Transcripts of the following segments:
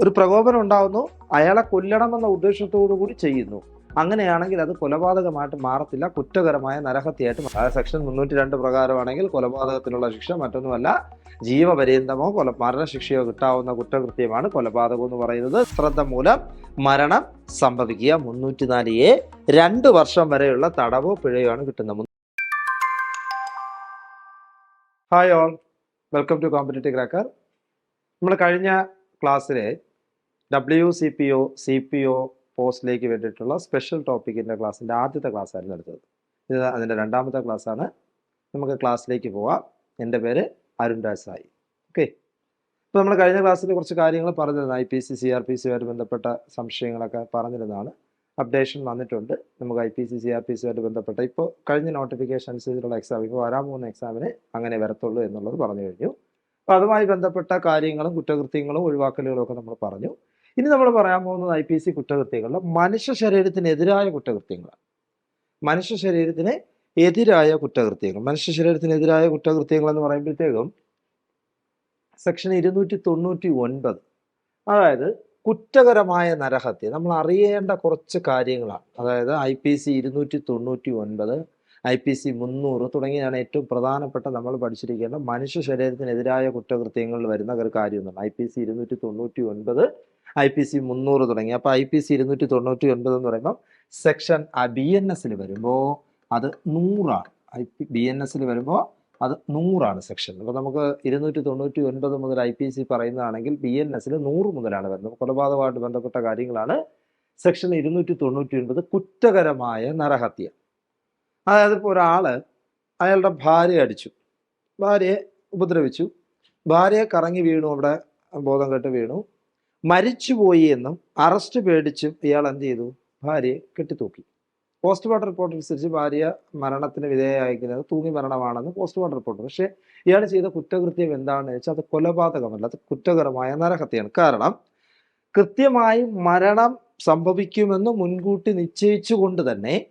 ഒരു പ്രകോപനം ഉണ്ടാകുന്നു അയാളെ കൊല്ലണമെന്ന ഉദ്ദേശത്തോടു കൂടി ചെയ്യുന്നു. അങ്ങനെയാണെങ്കിൽ അത് കൊലപാതകമായിട്ട് മാറത്തില്ല കുറ്റകരമായ നരഹത്യയായിട്ട് സെക്ഷൻ മുന്നൂറ്റി രണ്ട് പ്രകാരമാണെങ്കിൽ കൊലപാതകത്തിനുള്ള ശിക്ഷ മറ്റൊന്നുമല്ല ജീവപര്യന്തമോ കൊല മരണശിക്ഷയോ കിട്ടാവുന്ന കുറ്റകൃത്യമാണ് കൊലപാതകം എന്ന് പറയുന്നത്. ശ്രദ്ധ മൂലം മരണം സംഭവിക്കുക. മുന്നൂറ്റി നാല് എ രണ്ട് വർഷം വരെയുള്ള തടവോ പിഴയോ ആണ് കിട്ടുന്നത്. Hi all welcome to competitive cracker നമ്മൾ കഴിഞ്ഞ ക്ലാസ്സിൽ W C P O C P O പോസ്റ്റിലേക്ക് വേണ്ടിയിട്ടുള്ള സ്പെഷ്യൽ ടോപ്പിക്കിന്റെ ക്ലാസ്സിന്റെ ആദ്യത്തെ ക്ലാസ് ആയിരുന്നു എടുത്തത് ഇത് അതിന്റെ രണ്ടാമത്തെ ക്ലാസ്സാണ്. നമുക്ക് ക്ലാസ്സിലേക്ക് പോവാം. എന്റെ പേര് അരുൺ രാജ് സായി ഓക്കെ ഇപ്പോൾ നമ്മൾ കഴിഞ്ഞ ക്ലാസ്സിൽ കുറച്ച് കാര്യങ്ങൾ പറഞ്ഞിരുന്നു I P C C R P സിയുമായിട്ട് ബന്ധപ്പെട്ട സംശയങ്ങളൊക്കെ പറഞ്ഞിരുന്നതാണ്. അപ്ഡേഷൻ വന്നിട്ടുണ്ട്. നമുക്ക് I P C C R P സിയുമായിട്ട് ബന്ധപ്പെട്ട ഇപ്പോൾ കഴിഞ്ഞ നോട്ടിഫിക്കേഷൻ അനുസരിച്ചുള്ള എക്സാം ഇപ്പോൾ വരാൻ പോകുന്ന എക്സാമിന് അങ്ങനെ വരത്തുള്ളൂ എന്നുള്ളത് പറഞ്ഞു കഴിഞ്ഞു. അപ്പോൾ അതുമായി ബന്ധപ്പെട്ട കാര്യങ്ങളും കുറ്റകൃത്യങ്ങളും ഒഴിവാക്കലുകളും ഒക്കെ നമ്മൾ പറഞ്ഞു. ഇനി നമ്മൾ പറയാൻ പോകുന്നത് ഐ പി സി കുറ്റകൃത്യങ്ങളിൽ മനുഷ്യ ശരീരത്തിനെതിരായ കുറ്റകൃത്യങ്ങളാണ്. മനുഷ്യ ശരീരത്തിന് എതിരായ കുറ്റകൃത്യങ്ങൾ. മനുഷ്യ ശരീരത്തിനെതിരായ കുറ്റകൃത്യങ്ങൾ എന്ന് പറയുമ്പോഴത്തേക്കും സെക്ഷൻ ഇരുന്നൂറ്റി തൊണ്ണൂറ്റി ഒൻപത് അതായത് കുറ്റകരമായ നരഹത്യ. നമ്മൾ അറിയേണ്ട കുറച്ച് കാര്യങ്ങളാണ്. അതായത് ഐ പി സി ഇരുന്നൂറ്റി തൊണ്ണൂറ്റി ഒൻപത് ഐ പി സി മുന്നൂറ് തുടങ്ങിയാണ് ഏറ്റവും പ്രധാനപ്പെട്ട നമ്മൾ പഠിച്ചിരിക്കേണ്ട മനുഷ്യ ശരീരത്തിനെതിരായ കുറ്റകൃത്യങ്ങളിൽ വരുന്ന ഒരു കാര്യമൊന്നും ഐ പി സി ഇരുന്നൂറ്റി തൊണ്ണൂറ്റി ഒൻപത് ഐ പി സി മുന്നൂറ് തുടങ്ങി. അപ്പോൾ ഐ പി സി ഇരുന്നൂറ്റി തൊണ്ണൂറ്റി ഒൻപത് എന്ന് പറയുമ്പോൾ സെക്ഷൻ ബി എൻ എസിൽ വരുമ്പോൾ അത് നൂറാണ്. ഐ പി ബി എൻ എസിൽ വരുമ്പോൾ അത് നൂറാണ് സെക്ഷൻ. അപ്പോൾ നമുക്ക് ഇരുന്നൂറ്റി തൊണ്ണൂറ്റി ഒൻപത് മുതൽ ഐ പി സി പറയുന്നതാണെങ്കിൽ ബി എൻ എസിൽ നൂറ് മുതലാണ് വരുന്നത്. കൊലപാതകമായിട്ട് ബന്ധപ്പെട്ട കാര്യങ്ങളാണ് സെക്ഷൻ ഇരുന്നൂറ്റി തൊണ്ണൂറ്റി ഒൻപത് കുറ്റകരമായ നരഹത്യ. അതായത് ഇപ്പോൾ ഒരാൾ അയാളുടെ ഭാര്യയെ അടിച്ചു. ഭാര്യയെ ഉപദ്രവിച്ചു. ഭാര്യയെ കറങ്ങി വീണു. അവിടെ ബോധം കെട്ട് വീണു. മരിച്ചുപോയി എന്നും അറസ്റ്റ് പേടിച്ച് ഇയാൾ എന്ത് ചെയ്തു? ഭാര്യയെ കെട്ടിത്തൂക്കി. പോസ്റ്റ്മോർട്ടം റിപ്പോർട്ട് അനുസരിച്ച് ഭാര്യ മരണത്തിന് വിധേയമായിരിക്കുന്നത് തൂങ്ങി മരണമാണെന്ന് പോസ്റ്റ്മോർട്ടം റിപ്പോർട്ട്. പക്ഷേ ഇയാൾ ചെയ്ത കുറ്റകൃത്യം എന്താണെന്ന് വെച്ചാൽ അത് കൊലപാതകമല്ല. അത് കുറ്റകരമായ നരഹത്യയാണ്. കാരണം കൃത്യമായി മരണം സംഭവിക്കുമെന്ന് മുൻകൂട്ടി നിശ്ചയിച്ചുകൊണ്ട് തന്നെ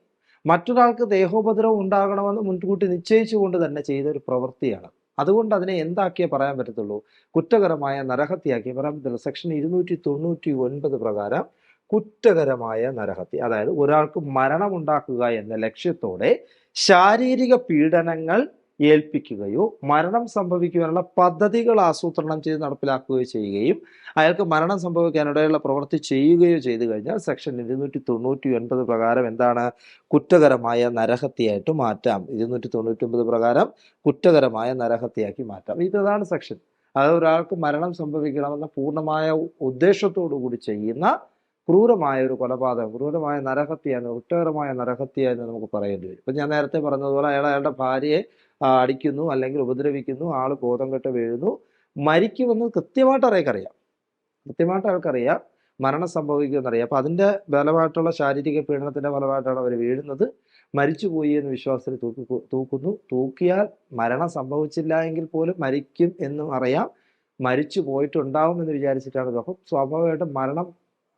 മറ്റൊരാൾക്ക് ദേഹോപദ്രവം ഉണ്ടാകണമെന്ന് മുൻകൂട്ടി നിശ്ചയിച്ചുകൊണ്ട് തന്നെ ചെയ്ത ഒരു പ്രവൃത്തിയാണ്. അതുകൊണ്ട് അതിനെ എന്താക്കിയേ പറയാൻ പറ്റത്തുള്ളൂ? കുറ്റകരമായ നരഹത്യയാക്കി. പറയാൻ പറ്റത്തില്ല. സെക്ഷൻ ഇരുന്നൂറ്റി തൊണ്ണൂറ്റി ഒൻപത് പ്രകാരം കുറ്റകരമായ നരഹത്യ. അതായത് ഒരാൾക്ക് മരണമുണ്ടാക്കുക എന്ന ലക്ഷ്യത്തോടെ ശാരീരിക പീഡനങ്ങൾ ഏൽപ്പിക്കുകയോ മരണം സംഭവിക്കുവാനുള്ള പദ്ധതികൾ ആസൂത്രണം ചെയ്ത് നടപ്പിലാക്കുകയോ ചെയ്യുകയും അയാൾക്ക് മരണം സംഭവിക്കാനിടയുള്ള പ്രവൃത്തി ചെയ്യുകയോ ചെയ്തു കഴിഞ്ഞാൽ സെക്ഷൻ ഇരുന്നൂറ്റി തൊണ്ണൂറ്റി ഒൻപത് പ്രകാരം എന്താണ് കുറ്റകരമായ നരഹത്യയായിട്ട് മാറ്റാം. ഇരുന്നൂറ്റി തൊണ്ണൂറ്റി ഒൻപത് പ്രകാരം കുറ്റകരമായ നരഹത്യയാക്കി മാറ്റാം. ഇതാണ് സെക്ഷൻ അത് ഒരാൾക്ക് മരണം സംഭവിക്കണമെന്ന പൂർണമായ ഉദ്ദേശത്തോടു കൂടി ചെയ്യുന്ന ക്രൂരമായ ഒരു കൊലപാതകം ക്രൂരമായ നരഹത്യ എന്ന് കുറ്റകരമായ നരഹത്യ എന്ന് നമുക്ക് പറയേണ്ടി വരും. ഇപ്പം ഞാൻ നേരത്തെ പറഞ്ഞതുപോലെ അയാൾ അയാളുടെ ഭാര്യയെ അടിക്കുന്നു അല്ലെങ്കിൽ ഉപദ്രവിക്കുന്നു ആൾ ബോധം കെട്ട് വീഴുന്നു. മരിക്കുമെന്ന് കൃത്യമായിട്ട് അയാൾക്കറിയാം കൃത്യമായിട്ട് അയാൾക്കറിയാം മരണം സംഭവിക്കുമെന്നറിയാം. അപ്പം അതിന്റെ ബലമായിട്ടുള്ള ശാരീരിക പീഡനത്തിന്റെ ഫലമായിട്ടാണ് അവർ വീഴുന്നത്. മരിച്ചുപോയി എന്ന് വിശ്വാസത്തിൽ തൂക്കി തൂക്കുന്നു. തൂക്കിയാൽ മരണം സംഭവിച്ചില്ല എങ്കിൽ പോലും മരിക്കും എന്നും അറിയാം. മരിച്ചു പോയിട്ടുണ്ടാവും എന്ന് വിചാരിച്ചിട്ടാണ്. അപ്പം സ്വാഭാവികമായിട്ടും മരണം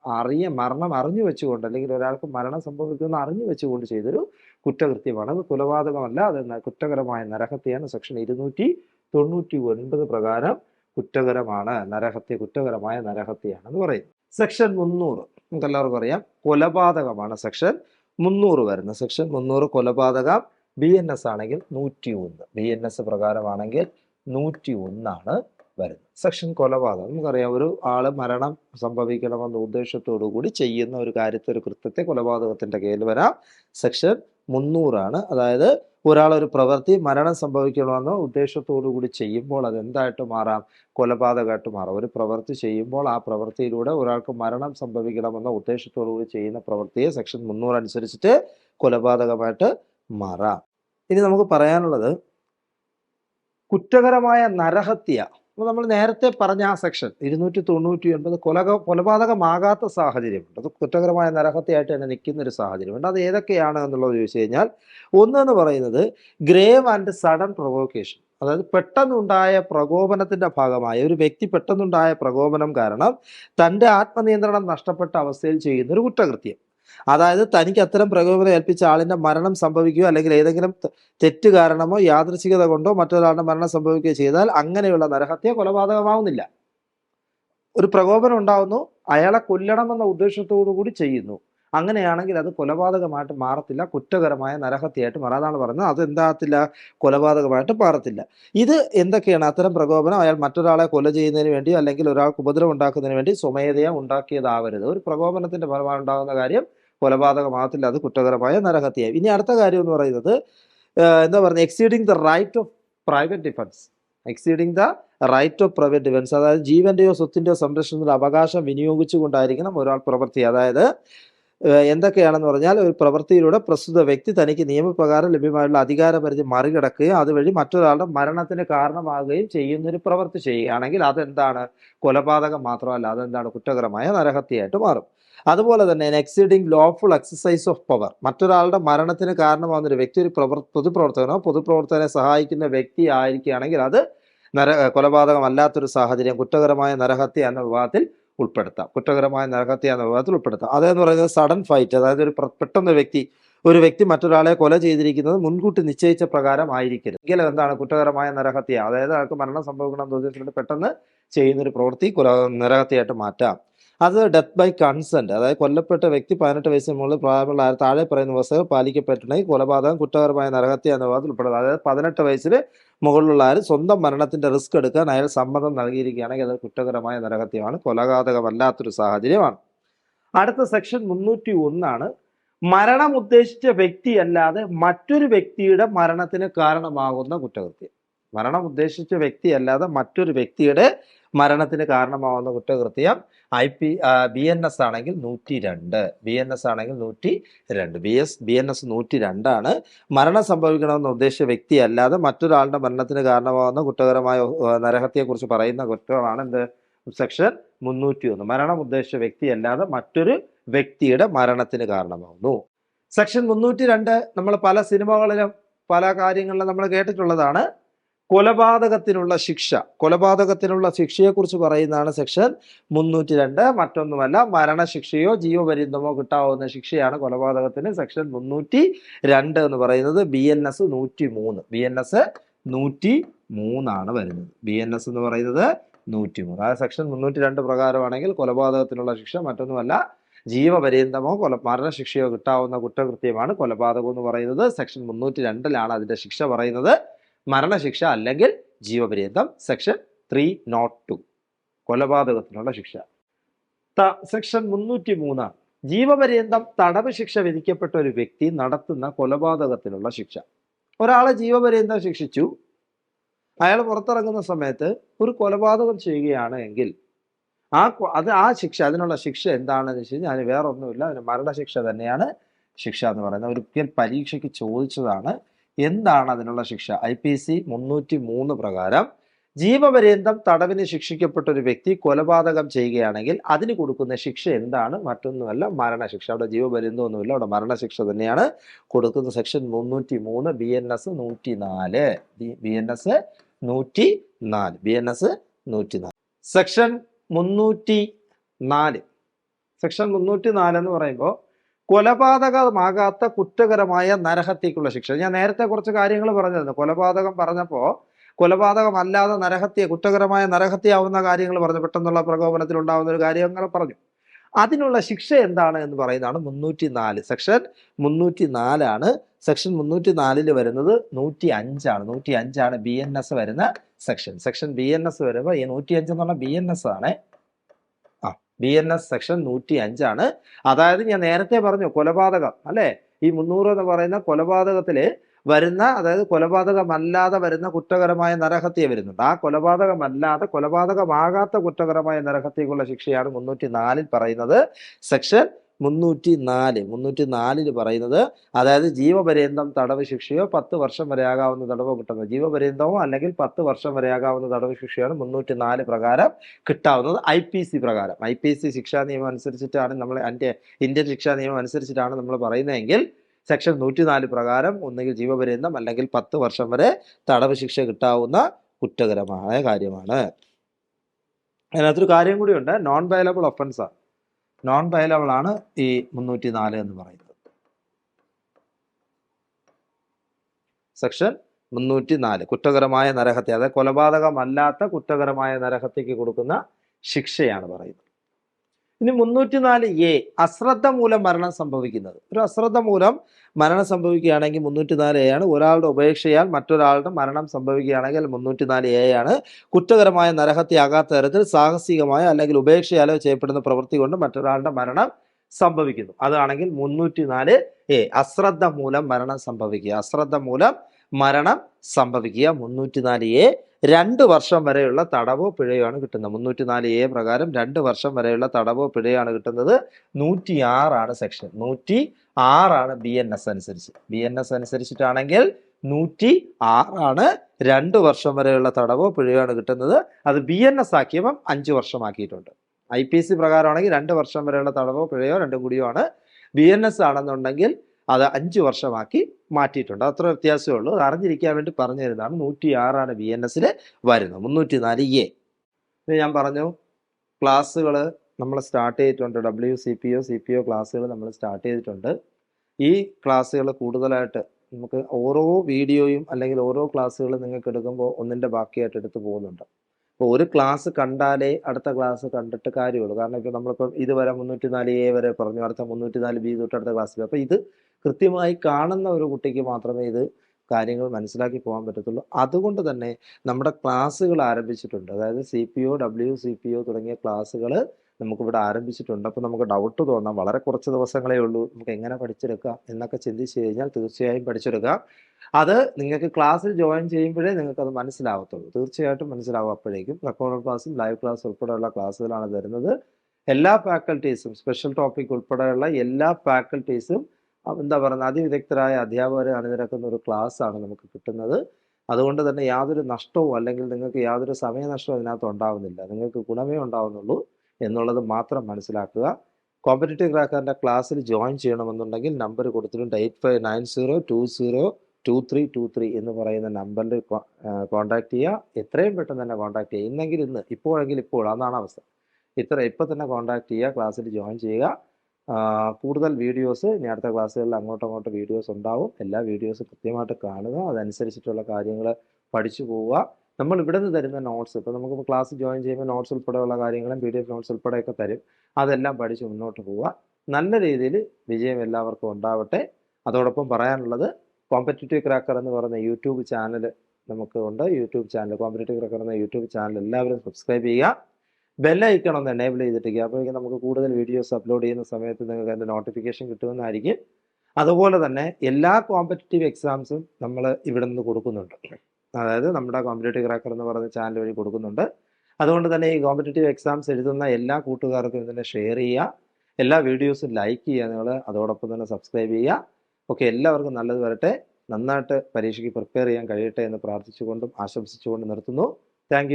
അറിയ മരണം അറിഞ്ഞു വെച്ചുകൊണ്ട് അല്ലെങ്കിൽ ഒരാൾക്ക് മരണം സംഭവിക്കുമെന്ന് അറിഞ്ഞു വെച്ചുകൊണ്ട് ചെയ്തൊരു കുറ്റകൃത്യമാണ്. അത് കൊലപാതകമല്ല. അത് കുറ്റകരമായ നരഹത്യയാണ്. സെക്ഷൻ ഇരുന്നൂറ്റി തൊണ്ണൂറ്റി ഒൻപത് പ്രകാരം കുറ്റകരമാണ്. നരഹത്യ കുറ്റകരമായ നരഹത്യയാണെന്ന് പറയും സെക്ഷൻ മുന്നൂറ്. നമുക്ക് എല്ലാവർക്കും അറിയാം. കൊലപാതകമാണ് സെക്ഷൻ മുന്നൂറ് വരുന്ന സെക്ഷൻ മുന്നൂറ് കൊലപാതകം ബി എൻ എസ് ആണെങ്കിൽ നൂറ്റി ഒന്ന് ബി എൻ എസ് പ്രകാരമാണെങ്കിൽ നൂറ്റി ഒന്നാണ് വരുന്നത്. സെക്ഷൻ കൊലപാതകം. നമുക്കറിയാം ഒരു ആൾ മരണം സംഭവിക്കണമെന്ന ഉദ്ദേശത്തോടു കൂടി ചെയ്യുന്ന ഒരു കാര്യത്തെ ഒരു കൃത്യത്തെ കൊലപാതകത്തിന്റെ കീഴിൽ വരാം. സെക്ഷൻ മുന്നൂറാണ്. അതായത് ഒരാൾ ഒരു പ്രവൃത്തി മരണം സംഭവിക്കണമെന്ന ഉദ്ദേശത്തോടു കൂടി ചെയ്യുമ്പോൾ അത് എന്തായിട്ട് മാറാം? കൊലപാതകമായിട്ട് മാറാം. ഒരു പ്രവൃത്തി ചെയ്യുമ്പോൾ ആ പ്രവൃത്തിയിലൂടെ ഒരാൾക്ക് മരണം സംഭവിക്കണമെന്ന ഉദ്ദേശത്തോടു കൂടി ചെയ്യുന്ന പ്രവൃത്തിയെ സെക്ഷൻ മുന്നൂറ് അനുസരിച്ചിട്ട് കൊലപാതകമായിട്ട് മാറാം. ഇനി നമുക്ക് പറയാനുള്ളത് കുറ്റകരമായ നരഹത്യ അപ്പോൾ നമ്മൾ നേരത്തെ പറഞ്ഞ ആ സെക്ഷൻ ഇരുന്നൂറ്റി തൊണ്ണൂറ്റി ഒൻപത് കൊലക കൊലപാതകമാകാത്ത സാഹചര്യമുണ്ട്. അത് കുറ്റകരമായ നരഹത്തെയായിട്ട് തന്നെ നിൽക്കുന്ന ഒരു സാഹചര്യമുണ്ട്. അത് ഏതൊക്കെയാണ് എന്നുള്ളത് ചോദിച്ചു കഴിഞ്ഞാൽ ഒന്നെന്ന് പറയുന്നത് ഗ്രേവ് ആൻഡ് സഡൻ പ്രൊവോക്കേഷൻ അതായത് പെട്ടെന്നുണ്ടായ പ്രകോപനത്തിന്റെ ഭാഗമായ ഒരു വ്യക്തി പെട്ടെന്നുണ്ടായ പ്രകോപനം കാരണം തന്റെ ആത്മനിയന്ത്രണം നഷ്ടപ്പെട്ട അവസ്ഥയിൽ ചെയ്യുന്ന ഒരു കുറ്റകൃത്യം. അതായത് തനിക്ക് അത്തരം പ്രകോപനം ഏൽപ്പിച്ച ആളിന്റെ മരണം സംഭവിക്കുകയോ അല്ലെങ്കിൽ ഏതെങ്കിലും തെറ്റ് കാരണമോ യാദൃച്ഛികത കൊണ്ടോ മറ്റൊരാളുടെ മരണം സംഭവിക്കുകയോ ചെയ്താൽ അങ്ങനെയുള്ള നരഹത്യ കൊലപാതകമാവുന്നില്ല. ഒരു പ്രകോപനം ഉണ്ടാവുന്നു അയാളെ കൊല്ലണമെന്ന ഉദ്ദേശത്തോടു കൂടി ചെയ്യുന്നു. അങ്ങനെയാണെങ്കിൽ അത് കൊലപാതകമായിട്ട് മാറത്തില്ല കുറ്റകരമായ നരഹത്യയായിട്ട് മാറാം. അതാണ് പറയുന്നത്. അത് എന്താകത്തില്ല? കൊലപാതകമായിട്ട് മാറത്തില്ല. ഇത് എന്തൊക്കെയാണ്? അത്തരം പ്രകോപനം അയാൾ മറ്റൊരാളെ കൊല ചെയ്യുന്നതിന് വേണ്ടി അല്ലെങ്കിൽ ഒരാൾക്ക് ഉപദ്രവം ഉണ്ടാക്കുന്നതിന് വേണ്ടി സ്വമേധയാ ഉണ്ടാക്കിയതാവരുത്. ഒരു പ്രകോപനത്തിന്റെ ഫലമായി ഉണ്ടാകുന്ന കാര്യം കൊലപാതകമാകത്തില്ല. അത് കുറ്റകരമായ നരഹത്യയായി ഇനി അടുത്ത കാര്യം എന്ന് പറയുന്നത് എന്താ പറയുക exceeding the right of private defence exceeding the right of private defence അതായത് ജീവന്റെയോ സ്വത്തിന്റെയോ സംരക്ഷണത്തിന്റെ അവകാശം വിനിയോഗിച്ചുകൊണ്ടായിരിക്കണം ഒരാൾ പ്രവൃത്തി. അതായത് എന്തൊക്കെയാണെന്ന് പറഞ്ഞാൽ ഒരു പ്രവൃത്തിയിലൂടെ പ്രസ്തുത വ്യക്തി തനിക്ക് നിയമപ്രകാരം ലഭ്യമായുള്ള അധികാരപരിധി മറികടക്കുകയും അതുവഴി മറ്റൊരാളുടെ മരണത്തിന് കാരണമാകുകയും ചെയ്യുന്നൊരു പ്രവൃത്തി ചെയ്യുകയാണെങ്കിൽ അതെന്താണ്? കൊലപാതകം മാത്രമല്ല അതെന്താണ്? കുറ്റകരമായ നരഹത്യയായിട്ട് മാറും. അതുപോലെ തന്നെ exceeding lawful exercise of power മറ്റൊരാളുടെ മരണത്തിന് കാരണമാകുന്ന ഒരു വ്യക്തി ഒരു പ്രവർ പൊതുപ്രവർത്തകനോ പൊതുപ്രവർത്തകനെ സഹായിക്കുന്ന വ്യക്തി ആയിരിക്കുകയാണെങ്കിൽ അത് നര കൊലപാതകമല്ലാത്തൊരു സാഹചര്യം കുറ്റകരമായ നരഹത്യ എന്ന വിഭാഗത്തിൽ ഉൾപ്പെടുത്താം. കുറ്റകരമായ നരഹത്യ എന്ന വിഭാഗത്തിൽ ഉൾപ്പെടുത്താം. അതെന്ന് പറയുന്നത് സഡൻ ഫൈറ്റ് അതായത് ഒരു പെട്ടെന്ന് വ്യക്തി ഒരു വ്യക്തി മറ്റൊരാളെ കൊല ചെയ്തിരിക്കുന്നത് മുൻകൂട്ടി നിശ്ചയിച്ച പ്രകാരം ആയിരിക്കരുത്. എങ്കിലും എന്താണ് കുറ്റകരമായ നരഹത്യ? അതായത് അയാൾക്ക് മരണം സംഭവിക്കണം എന്ന് ഉദ്ദേശിച്ചിട്ട് പെട്ടെന്ന് ചെയ്യുന്നൊരു പ്രവൃത്തി കൊല നരഹത്യയായിട്ട് മാറ്റാം. അത് ഡെത്ത് ബൈ കൺസെന്റ് അതായത് കൊല്ലപ്പെട്ട വ്യക്തി പതിനെട്ട് വയസ്സിന് മുകളിൽ പ്രായമുള്ള താഴെ പറയുന്ന വ്യവസ്ഥകൾ പാലിക്കപ്പെട്ടിട്ടുണ്ടെങ്കിൽ കൊലപാതകം കുറ്റകരമായ നരഹത്യ എന്ന വിഭാഗത്തിൽ ഉൾപ്പെടുന്നത് അതായത് പതിനെട്ട് വയസ്സിൽ മുകളിലുള്ള ആര് സ്വന്തം മരണത്തിന്റെ റിസ്ക് എടുക്കാൻ അയാൾ സമ്മതം നൽകിയിരിക്കുകയാണെങ്കിൽ അത് കുറ്റകരമായ നരഹത്യമാണ് കൊലപാതകമല്ലാത്തൊരു സാഹചര്യമാണ്. അടുത്ത സെക്ഷൻ മുന്നൂറ്റി ഒന്നാണ് മരണം ഉദ്ദേശിച്ച വ്യക്തിയല്ലാതെ മറ്റൊരു വ്യക്തിയുടെ മരണത്തിന് കാരണമാകുന്ന കുറ്റകൃത്യം. മരണം ഉദ്ദേശിച്ച വ്യക്തിയല്ലാതെ മറ്റൊരു വ്യക്തിയുടെ മരണത്തിന് കാരണമാവുന്ന കുറ്റകൃത്യം I P B N S ആണെങ്കിൽ നൂറ്റി രണ്ട് ബി എൻ എസ് ആണെങ്കിൽ നൂറ്റി രണ്ട് B S B N S നൂറ്റി രണ്ടാണ് മരണം സംഭവിക്കണമെന്ന് ഉദ്ദേശിച്ച വ്യക്തി അല്ലാതെ മറ്റൊരാളുടെ മരണത്തിന് കാരണമാവുന്ന കുറ്റകരമായ നരഹത്യയെക്കുറിച്ച് പറയുന്ന കുറ്റമാണ് എന്ത്? സെക്ഷൻ മുന്നൂറ്റി ഒന്ന് മരണം ഉദ്ദേശിച്ച വ്യക്തി അല്ലാതെ മറ്റൊരു വ്യക്തിയുടെ മരണത്തിന് കാരണമാവുന്നു. സെക്ഷൻ മുന്നൂറ്റി രണ്ട് നമ്മൾ പല സിനിമകളിലും പല കാര്യങ്ങളിലും നമ്മൾ കേട്ടിട്ടുള്ളതാണ്. കൊലപാതകത്തിനുള്ള ശിക്ഷ. കൊലപാതകത്തിനുള്ള ശിക്ഷയെക്കുറിച്ച് പറയുന്നതാണ് സെക്ഷൻ മുന്നൂറ്റി രണ്ട് മറ്റൊന്നുമല്ല മരണശിക്ഷയോ ജീവപര്യന്തമോ കിട്ടാവുന്ന ശിക്ഷയാണ് കൊലപാതകത്തിന് സെക്ഷൻ മുന്നൂറ്റി രണ്ട് എന്ന് പറയുന്നത്. ബി എൻ എസ് നൂറ്റി മൂന്ന് ബി എൻ എസ് നൂറ്റി മൂന്നാണ് വരുന്നത്. ബി എൻ എസ് എന്ന് പറയുന്നത് നൂറ്റി മൂന്ന് അതായത് സെക്ഷൻ മുന്നൂറ്റി രണ്ട് പ്രകാരമാണെങ്കിൽ കൊലപാതകത്തിനുള്ള ശിക്ഷ മറ്റൊന്നുമല്ല ജീവപര്യന്തമോ കൊല മരണശിക്ഷയോ കിട്ടാവുന്ന കുറ്റകൃത്യമാണ് കൊലപാതകം എന്ന് പറയുന്നത്. സെക്ഷൻ മുന്നൂറ്റി രണ്ടിലാണ് അതിന്റെ ശിക്ഷ പറയുന്നത്. മരണശിക്ഷ അല്ലെങ്കിൽ ജീവപര്യന്തം സെക്ഷൻ ത്രീ നോട്ട് ടു കൊലപാതകത്തിനുള്ള ശിക്ഷ. സെക്ഷൻ മുന്നൂറ്റി മൂന്നാണ് ജീവപര്യന്തം തടവ് ശിക്ഷ വിധിക്കപ്പെട്ട ഒരു വ്യക്തി നടത്തുന്ന കൊലപാതകത്തിനുള്ള ശിക്ഷ. ഒരാളെ ജീവപര്യന്തം ശിക്ഷിച്ചു. അയാൾ പുറത്തിറങ്ങുന്ന സമയത്ത് ഒരു കൊലപാതകം ചെയ്യുകയാണ് എങ്കിൽ ആ അത് ആ ശിക്ഷ അതിനുള്ള ശിക്ഷ എന്താണെന്ന് വെച്ച് കഴിഞ്ഞാൽ അതിന് വേറൊന്നുമില്ല. അതിന് മരണശിക്ഷ തന്നെയാണ് ശിക്ഷ എന്ന് പറയുന്നത്. ഒരിക്കൽ പരീക്ഷയ്ക്ക് ചോദിച്ചതാണ്. എന്താണ് അതിനുള്ള ശിക്ഷ? ഐ പി സി മുന്നൂറ്റി മൂന്ന് പ്രകാരം ജീവപര്യന്തം തടവിന് ശിക്ഷിക്കപ്പെട്ട ഒരു വ്യക്തി കൊലപാതകം ചെയ്യുകയാണെങ്കിൽ അതിന് കൊടുക്കുന്ന ശിക്ഷ എന്താണ്? മറ്റൊന്നുമല്ല മരണശിക്ഷ. അവിടെ ജീവപര്യന്തം ഒന്നുമില്ല അവിടെ മരണശിക്ഷ തന്നെയാണ് കൊടുക്കുന്ന സെക്ഷൻ മുന്നൂറ്റി മൂന്ന് ബി എൻ എസ് നൂറ്റി നാല് ബി എൻ എസ് നൂറ്റി നാല് ബി എൻ എസ് നൂറ്റി നാല് സെക്ഷൻ മുന്നൂറ്റി നാല് സെക്ഷൻ മുന്നൂറ്റി നാല് എന്ന് പറയുമ്പോൾ കൊലപാതകമാകാത്ത കുറ്റകരമായ നരഹത്യക്കുള്ള ശിക്ഷ. ഞാൻ നേരത്തെ കുറച്ച് കാര്യങ്ങൾ പറഞ്ഞിരുന്നു. കൊലപാതകം പറഞ്ഞപ്പോൾ കൊലപാതകമല്ലാതെ നരഹത്യ കുറ്റകരമായ നരഹത്യയാവുന്ന കാര്യങ്ങൾ പറഞ്ഞു പെട്ടെന്നുള്ള പ്രകോപനത്തിൽ ഉണ്ടാവുന്ന ഒരു കാര്യം അങ്ങനെ പറഞ്ഞു. അതിനുള്ള ശിക്ഷ എന്താണ് എന്ന് പറയുന്നതാണ് മുന്നൂറ്റി നാല് സെക്ഷൻ മുന്നൂറ്റി നാലാണ് സെക്ഷൻ മുന്നൂറ്റി നാലിൽ വരുന്നത് നൂറ്റി അഞ്ചാണ് നൂറ്റി അഞ്ചാണ് ബി എൻ എസ് വരുന്ന section. Section B N S വരുമ്പോൾ ഈ നൂറ്റി അഞ്ച് എന്ന് പറഞ്ഞാൽ ബി എൻ എസ് ആണ്. ബി എൻ എസ് സെക്ഷൻ നൂറ്റി അഞ്ചാണ് അതായത് ഞാൻ നേരത്തെ പറഞ്ഞു കൊലപാതകം അല്ലേ? ഈ മുന്നൂറ് എന്ന് പറയുന്ന കൊലപാതകത്തിൽ വരുന്ന അതായത് കൊലപാതകമല്ലാതെ വരുന്ന കുറ്റകരമായ നരഹത്യ വരുന്നുണ്ട്. ആ കൊലപാതകമല്ലാതെ കൊലപാതകമാകാത്ത കുറ്റകരമായ നരഹത്യക്കുള്ള ശിക്ഷയാണ് മുന്നൂറ്റി നാലിൽ പറയുന്നത്. സെക്ഷൻ മുന്നൂറ്റി നാല് മുന്നൂറ്റി നാലിൽ പറയുന്നത് അതായത് ജീവപര്യന്തം തടവ് ശിക്ഷയോ പത്ത് വർഷം വരെ ആകാവുന്ന തടവോ കിട്ടുന്നത്. ജീവപര്യന്തമോ അല്ലെങ്കിൽ പത്ത് വർഷം വരെ ആകാവുന്ന തടവ് ശിക്ഷയാണ് മുന്നൂറ്റി നാല് പ്രകാരം കിട്ടാവുന്നത്. ഐ പി സി പ്രകാരം. ഐ പി സി ശിക്ഷാ നിയമം അനുസരിച്ചിട്ടാണ് നമ്മൾ ഇന്ത്യൻ ശിക്ഷാ നിയമം അനുസരിച്ചിട്ടാണ് നമ്മൾ പറയുന്നതെങ്കിൽ സെക്ഷൻ നൂറ്റി നാല് പ്രകാരം ഒന്നുകിൽ ജീവപര്യന്തം അല്ലെങ്കിൽ പത്ത് വർഷം വരെ തടവ് ശിക്ഷ കിട്ടാവുന്ന കുറ്റകരമായ കാര്യമാണ്. അതിനകത്തൊരു കാര്യം കൂടിയുണ്ട്. നോൺ വയലബിൾ ഒഫൻസാണ് നോൺ വയലബിൾ ആണ് ഈ മുന്നൂറ്റി നാല് എന്ന് പറയുന്നത്. സെക്ഷൻ മുന്നൂറ്റി നാല് കുറ്റകരമായ നരഹത്യ അതായത് കൊലപാതകമല്ലാത്ത കുറ്റകരമായ നരഹത്യക്ക് കൊടുക്കുന്ന ശിക്ഷയാണ് പറയുന്നത്. ഇനി മുന്നൂറ്റി നാല് എ അശ്രദ്ധ മൂലം മരണം സംഭവിക്കുന്നത്. ഒരു അശ്രദ്ധ മൂലം മരണം സംഭവിക്കുകയാണെങ്കിൽ മുന്നൂറ്റി നാല് എ ആണ്. ഒരാളുടെ ഉപേക്ഷയാൽ മറ്റൊരാളുടെ മരണം സംഭവിക്കുകയാണെങ്കിൽ മുന്നൂറ്റി നാല് എ ആണ്. കുറ്റകരമായ നരഹത്യാകാത്ത തരത്തിൽ സാഹസികമായ അല്ലെങ്കിൽ ഉപേക്ഷയാലോ ചെയ്യപ്പെടുന്ന പ്രവൃത്തി കൊണ്ട് മറ്റൊരാളുടെ മരണം സംഭവിക്കുന്നു. അതാണെങ്കിൽ മുന്നൂറ്റി നാല് എ അശ്രദ്ധ മൂലം മരണം സംഭവിക്കുക. അശ്രദ്ധ മൂലം മരണം സംഭവിക്കുക. മുന്നൂറ്റി നാല് എ രണ്ട് വർഷം വരെയുള്ള തടവോ പിഴയോ ആണ് കിട്ടുന്നത്. മുന്നൂറ്റി നാല് എ പ്രകാരം രണ്ട് വർഷം വരെയുള്ള തടവോ പിഴയാണ് കിട്ടുന്നത്. നൂറ്റി ആറാണ് സെക്ഷൻ. നൂറ്റി ആറാണ് ബി എൻ എസ് അനുസരിച്ച്. ബി എൻ എസ് അനുസരിച്ചിട്ടാണെങ്കിൽ നൂറ്റി ആറാണ് രണ്ട് വർഷം വരെയുള്ള തടവോ പിഴയോ ആണ് കിട്ടുന്നത്. അത് ബി എൻ എസ് ആക്കിയപ്പം അഞ്ച് വർഷമാക്കിയിട്ടുണ്ട്. ഐ പി സി പ്രകാരമാണെങ്കിൽ രണ്ട് വർഷം വരെയുള്ള തടവോ പിഴയോ രണ്ടും കൂടിയോ ആണ്. ബി എൻ എസ് ആണെന്നുണ്ടെങ്കിൽ അത് അഞ്ച് വർഷമാക്കി മാറ്റിയിട്ടുണ്ട്. അത്ര വ്യത്യാസമേ ഉള്ളൂ. അറിഞ്ഞിരിക്കാൻ വേണ്ടി പറഞ്ഞു തരുന്നതാണ് നൂറ്റി ആറാണ് ബി എൻ എസിൽ വരുന്നത്. മുന്നൂറ്റി നാല് എ ഞാൻ പറഞ്ഞു ക്ലാസ്സുകൾ നമ്മൾ സ്റ്റാർട്ട് ചെയ്തിട്ടുണ്ട്. W C P O C P O ക്ലാസ്സുകൾ നമ്മൾ സ്റ്റാർട്ട് ചെയ്തിട്ടുണ്ട്. ഈ ക്ലാസ്സുകൾ കൂടുതലായിട്ട് നമുക്ക് ഓരോ വീഡിയോയും അല്ലെങ്കിൽ ഓരോ ക്ലാസ്സുകളും നിങ്ങൾക്ക് എടുക്കുമ്പോൾ ഒന്നിന്റെ ബാക്കിയായിട്ട് എടുത്ത് പോകുന്നുണ്ട്. അപ്പോൾ ഒരു ക്ലാസ് കണ്ടാലേ അടുത്ത ക്ലാസ് കണ്ടിട്ട് കാര്യമുള്ളൂ. കാരണം ഇപ്പോൾ നമ്മളിപ്പം ഇതുവരെ മുന്നൂറ്റി നാല് എ വരെ പറഞ്ഞു അടുത്ത മുന്നൂറ്റി നാല് ബി തൊട്ട് അടുത്ത ക്ലാസ്സിൽ അപ്പോൾ ഇത് കൃത്യമായി കാണുന്ന ഒരു കുട്ടിക്ക് മാത്രമേ ഇത് കാര്യങ്ങൾ മനസ്സിലാക്കി പോകാൻ പറ്റത്തുള്ളൂ. അതുകൊണ്ട് തന്നെ നമ്മുടെ ക്ലാസ്സുകൾ ആരംഭിച്ചിട്ടുണ്ട്. അതായത് C P O W C P O തുടങ്ങിയ ക്ലാസ്സുകൾ നമുക്കിവിടെ ആരംഭിച്ചിട്ടുണ്ട്. അപ്പോൾ നമുക്ക് ഡൗട്ട് തോന്നാം. വളരെ കുറച്ച് ദിവസങ്ങളേ ഉള്ളൂ. നമുക്ക് എങ്ങനെ പഠിച്ചെടുക്കാം എന്നൊക്കെ ചിന്തിച്ചു കഴിഞ്ഞാൽ തീർച്ചയായും പഠിച്ചെടുക്കാം. അത് നിങ്ങൾക്ക് ക്ലാസ്സിൽ ജോയിൻ ചെയ്യുമ്പോഴേ നിങ്ങൾക്ക് അത് മനസ്സിലാവത്തുള്ളൂ. തീർച്ചയായിട്ടും മനസ്സിലാവും അപ്പോഴേക്കും റെക്കോർഡ് ക്ലാസ്സും ലൈവ് ക്ലാസ് ഉൾപ്പെടെയുള്ള ക്ലാസ്സുകളാണ് തരുന്നത്. എല്ലാ ഫാക്കൽറ്റീസും സ്പെഷ്യൽ ടോപ്പിക് ഉൾപ്പെടെയുള്ള എല്ലാ ഫാക്കൽറ്റീസും എന്താ പറയുക അതിവിദഗ്ധരായ അധ്യാപകരെ അണിനിരക്കുന്ന ഒരു ക്ലാസ് ആണ് നമുക്ക് കിട്ടുന്നത്. അതുകൊണ്ട് തന്നെ യാതൊരു നഷ്ടവും അല്ലെങ്കിൽ നിങ്ങൾക്ക് യാതൊരു സമയനഷ്ടവും അതിനകത്ത് ഉണ്ടാവുന്നില്ല. നിങ്ങൾക്ക് ഗുണമേ ഉണ്ടാവുന്നുള്ളൂ എന്നുള്ളത് മാത്രം മനസ്സിലാക്കുക. കോമ്പറ്റേറ്റീവ് ക്രാക്കറിന്റെ ക്ലാസ്സിൽ ജോയിൻ ചെയ്യണമെന്നുണ്ടെങ്കിൽ നമ്പർ കൊടുത്തിട്ടുണ്ട് eight five nine zero two zero two three two three എന്ന് പറയുന്ന നമ്പറിൽ കോൺടാക്ട് ചെയ്യുക എത്രയും പെട്ടെന്ന് തന്നെ കോൺടാക്ട് ചെയ്യുക ഇന്നെങ്കിൽ ഇന്ന് ഇപ്പോഴെങ്കിൽ ഇപ്പോൾ അതാണ് അവസ്ഥ. ഇത്ര ഇപ്പം തന്നെ കോൺടാക്ട് ചെയ്യുക ക്ലാസ്സിൽ ജോയിൻ ചെയ്യുക. കൂടുതൽ വീഡിയോസ് ഇനി അടുത്ത ക്ലാസ്സുകളിൽ അങ്ങോട്ടും അങ്ങോട്ടും വീഡിയോസ് ഉണ്ടാവും. എല്ലാ വീഡിയോസും കൃത്യമായിട്ട് കാണുക. അതനുസരിച്ചിട്ടുള്ള കാര്യങ്ങൾ പഠിച്ചു പോവുക. നമ്മൾ ഇവിടെ നിന്ന് തരുന്ന നോട്ട്സ് ഇപ്പോൾ നമുക്ക് ക്ലാസ് ജോയിൻ ചെയ്യുമ്പോൾ നോട്ട്സ് ഉൾപ്പെടെയുള്ള കാര്യങ്ങളും പി ഡി എഫ് നോട്ട്സ് ഉൾപ്പെടെയൊക്കെ തരും. അതെല്ലാം പഠിച്ച് മുന്നോട്ട് പോവുക. നല്ല രീതിയിൽ വിജയം എല്ലാവർക്കും ഉണ്ടാവട്ടെ. അതോടൊപ്പം പറയാനുള്ളത് കോമ്പറ്റേറ്റീവ് ക്രാക്കർ എന്ന് പറയുന്ന യൂട്യൂബ് ചാനൽ നമുക്ക് ഉണ്ട്. യൂട്യൂബ് ചാനൽ കോമ്പറ്റേറ്റീവ് ക്രാക്കർ എന്ന യൂട്യൂബ് ചാനൽ എല്ലാവരും സബ്സ്ക്രൈബ് ചെയ്യുക. ബെല്ലൈക്കൺ ഒന്ന് എനേബിൾ ചെയ്തിട്ടിരിക്കുക. അപ്പോഴേക്കും നമുക്ക് കൂടുതൽ വീഡിയോസ് അപ്ലോഡ് ചെയ്യുന്ന സമയത്ത് നിങ്ങൾക്ക് അതിന്റെ നോട്ടിഫിക്കേഷൻ കിട്ടുമെന്നായിരിക്കും. അതുപോലെ തന്നെ എല്ലാ കോമ്പറ്റേറ്റീവ് എക്സാംസും നമ്മൾ ഇവിടെ നിന്ന് കൊടുക്കുന്നുണ്ട്. അതായത് നമ്മുടെ കോമ്പറ്റേറ്റീവ് ക്രാക്കർ എന്ന് പറയുന്ന ചാനൽ വഴി കൊടുക്കുന്നുണ്ട്. അതുകൊണ്ട് തന്നെ ഈ കോമ്പറ്റേറ്റീവ് എക്സാംസ് എഴുതുന്ന എല്ലാ കൂട്ടുകാർക്കും ഇതിനെ ഷെയർ ചെയ്യുക. എല്ലാ വീഡിയോസും ലൈക്ക് ചെയ്യുക നിങ്ങൾ. അതോടൊപ്പം തന്നെ സബ്സ്ക്രൈബ് ചെയ്യുക. ഓക്കെ എല്ലാവർക്കും നല്ലത് വരട്ടെ. നന്നായിട്ട് പരീക്ഷയ്ക്ക് പ്രിപ്പയർ ചെയ്യാൻ കഴിയട്ടെ എന്ന് പ്രാർത്ഥിച്ചുകൊണ്ടും ആശംസിച്ചുകൊണ്ടും നിർത്തുന്നു. താങ്ക്